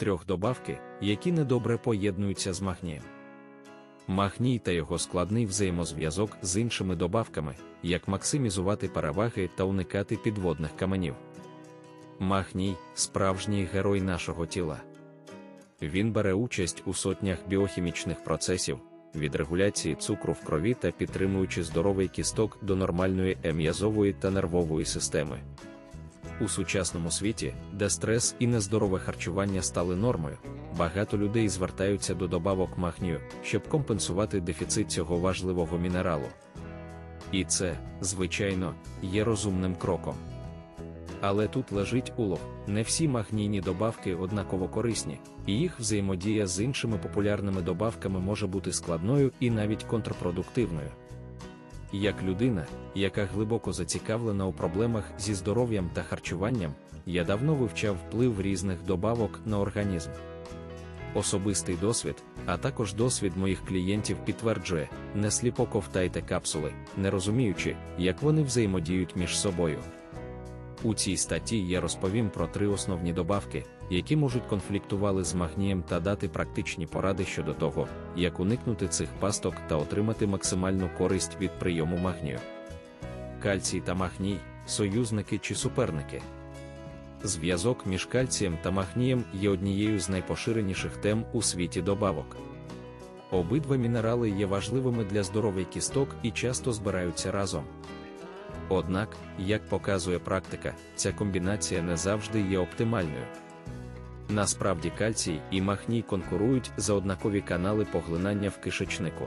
трьох добавки, які недобре поєднуються з магнієм. Магній та його складний взаємозв'язок з іншими добавками, як максимізувати переваги та уникати підводних каменів. Магній справжній герой нашого тіла. Він бере участь у сотнях біохімічних процесів, від регуляції цукру в крові та підтримуючи здоровий кісток до нормальної ем'язової та нервової системи. У сучасному світі, де стрес і нездорове харчування стали нормою, багато людей звертаються до добавок магнію, щоб компенсувати дефіцит цього важливого мінералу. І це, звичайно, є розумним кроком. Але тут лежить улов, не всі магнійні добавки однаково корисні, і їх взаємодія з іншими популярними добавками може бути складною і навіть контрпродуктивною. Як людина, яка глибоко зацікавлена у проблемах зі здоров'ям та харчуванням, я давно вивчав вплив різних добавок на організм. Особистий досвід, а також досвід моїх клієнтів підтверджує, не сліпо ковтайте капсули, не розуміючи, як вони взаємодіють між собою. У цій статті я розповім про три основні добавки, які можуть конфліктували з магнієм та дати практичні поради щодо того, як уникнути цих пасток та отримати максимальну користь від прийому магнію. Кальцій та магній союзники чи суперники. Зв'язок між кальцієм та магнієм є однією з найпоширеніших тем у світі добавок. Обидва мінерали є важливими для здоров'я кісток і часто збираються разом. Однак, як показує практика, ця комбінація не завжди є оптимальною. Насправді кальцій і магній конкурують за однакові канали поглинання в кишечнику.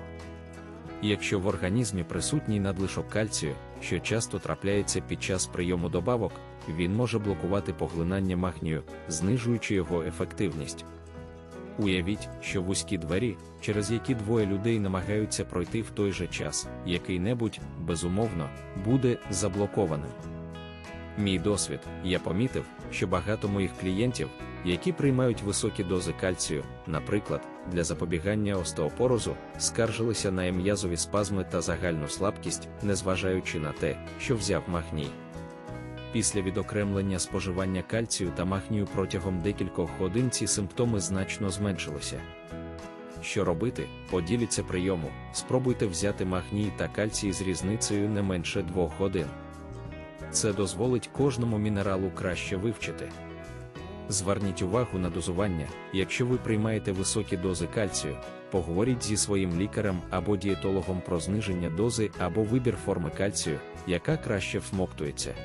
Якщо в організмі присутній надлишок кальцію, що часто трапляється під час прийому добавок, він може блокувати поглинання магнію, знижуючи його ефективність. Уявіть, що вузькі двері, через які двоє людей намагаються пройти в той же час, який-небудь, безумовно, буде заблокованим. Мій досвід, я помітив, що багато моїх клієнтів, які приймають високі дози кальцію, наприклад, для запобігання остеопорозу, скаржилися на ем'язові спазми та загальну слабкість, незважаючи на те, що взяв магній. Після відокремлення споживання кальцію та магнію протягом декількох годин ці симптоми значно зменшилися. Що робити, поділіться прийому, спробуйте взяти магній та кальцій з різницею не менше 2 годин. Це дозволить кожному мінералу краще вивчити. Зверніть увагу на дозування, якщо ви приймаєте високі дози кальцію, поговоріть зі своїм лікарем або дієтологом про зниження дози або вибір форми кальцію, яка краще всмоктується.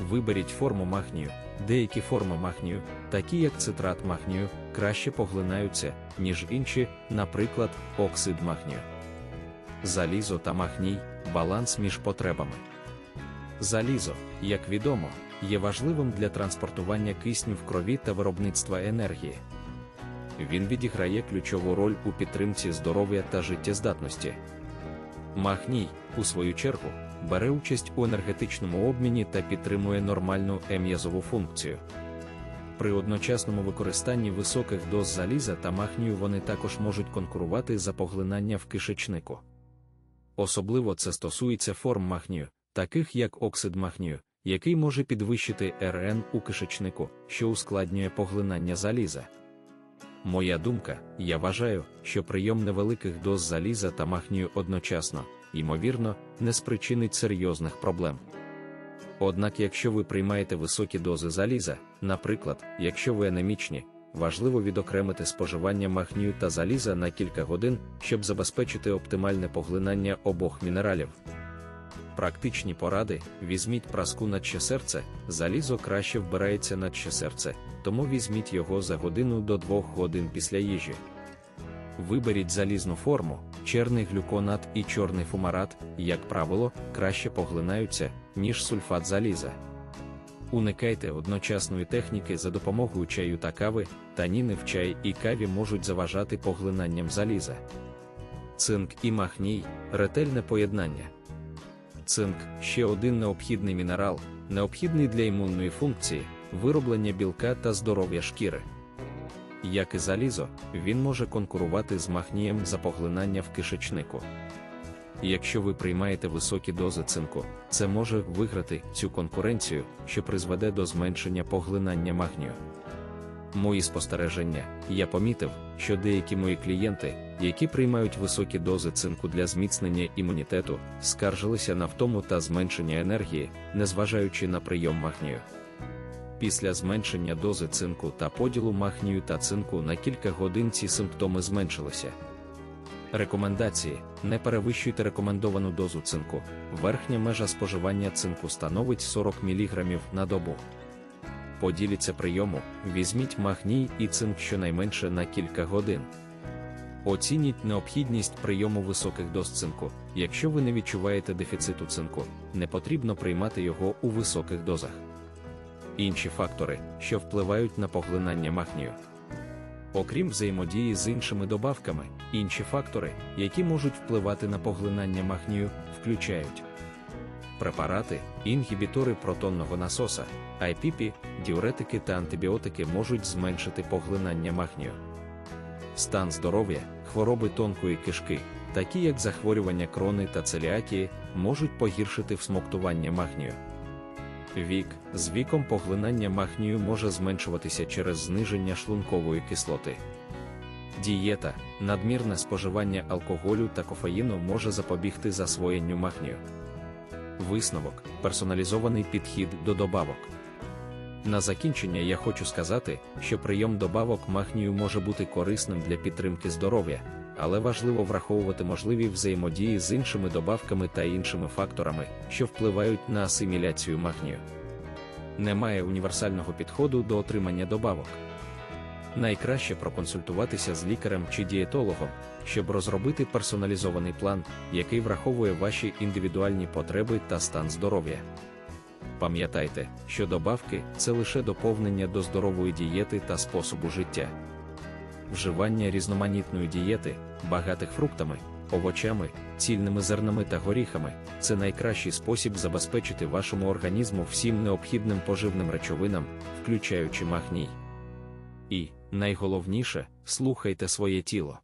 Виберіть форму магнію. Деякі форми магнію, такі як цитрат магнію, краще поглинаються, ніж інші, наприклад, оксид магнію. Залізо та магній баланс між потребами. Залізо, як відомо, є важливим для транспортування кисню в крові та виробництва енергії. Він відіграє ключову роль у підтримці здоров'я та життєздатності. Магній, у свою чергу, бере участь у енергетичному обміні та підтримує нормальну ем'язову функцію. При одночасному використанні високих доз заліза та магнію вони також можуть конкурувати за поглинання в кишечнику. Особливо це стосується форм магнію, таких як оксид магнію, який може підвищити РН у кишечнику, що ускладнює поглинання заліза. Моя думка, я вважаю, що прийом невеликих доз заліза та магнію одночасно, ймовірно, не спричинить серйозних проблем. Однак, якщо ви приймаєте високі дози заліза, наприклад, якщо ви анемічні, важливо відокремити споживання магнію та заліза на кілька годин, щоб забезпечити оптимальне поглинання обох мінералів. Практичні поради: візьміть праску на серце, залізо краще вбирається на серце, тому візьміть його за годину до 2 годин після їжі. Виберіть залізну форму, черний глюконат і чорний фумарат, як правило, краще поглинаються, ніж сульфат заліза. Уникайте одночасної техніки за допомогою чаю та кави, таніни в чай і каві можуть заважати поглинанням заліза. Цинк і магній ретельне поєднання. Цинк ще один необхідний мінерал, необхідний для імунної функції, вироблення білка та здоров'я шкіри. Як і залізо, він може конкурувати з магнієм за поглинання в кишечнику. Якщо ви приймаєте високі дози цинку, це може виграти цю конкуренцію, що призведе до зменшення поглинання магнію. Мої спостереження, я помітив, що деякі мої клієнти, які приймають високі дози цинку для зміцнення імунітету, скаржилися на втому та зменшення енергії, незважаючи на прийом магнію. Після зменшення дози цинку та поділу магнію та цинку на кілька годин ці симптоми зменшилися. Рекомендації: не перевищуйте рекомендовану дозу цинку. Верхня межа споживання цинку становить 40 мг на добу. Поділіться прийому, візьміть магній і цинк щонайменше на кілька годин. Оцініть необхідність прийому високих доз цинку. Якщо ви не відчуваєте дефіциту цинку, не потрібно приймати його у високих дозах. Інші фактори, що впливають на поглинання магнію. Окрім взаємодії з іншими добавками, інші фактори, які можуть впливати на поглинання магнію, включають препарати, інгібітори протонного насоса, IPP, діуретики та антибіотики можуть зменшити поглинання магнію. Стан здоров'я, хвороби тонкої кишки, такі як захворювання крони та целіакії, можуть погіршити всмоктування магнію. Вік з віком поглинання магнію може зменшуватися через зниження шлункової кислоти. Дієта, надмірне споживання алкоголю та кофеїну може запобігти засвоєнню магнію. Висновок персоналізований підхід до добавок. На закінчення я хочу сказати, що прийом добавок магнію може бути корисним для підтримки здоров'я, але важливо враховувати можливі взаємодії з іншими добавками та іншими факторами, що впливають на асиміляцію магнію. Немає універсального підходу до отримання добавок. Найкраще проконсультуватися з лікарем чи дієтологом, щоб розробити персоналізований план, який враховує ваші індивідуальні потреби та стан здоров'я. Пам'ятайте, що добавки це лише доповнення до здорової дієти та способу життя. Вживання різноманітної дієти, багатих фруктами, овочами, цільними зернами та горіхами це найкращий спосіб забезпечити вашому організму всім необхідним поживним речовинам, включаючи магній. І, найголовніше, слухайте своє тіло.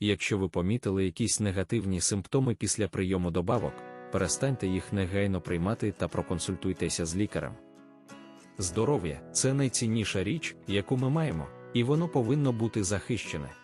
Якщо ви помітили якісь негативні симптоми після прийому добавок, перестаньте їх негайно приймати та проконсультуйтеся з лікарем. Здоров'я це найцінніша річ, яку ми маємо, і воно повинно бути захищене.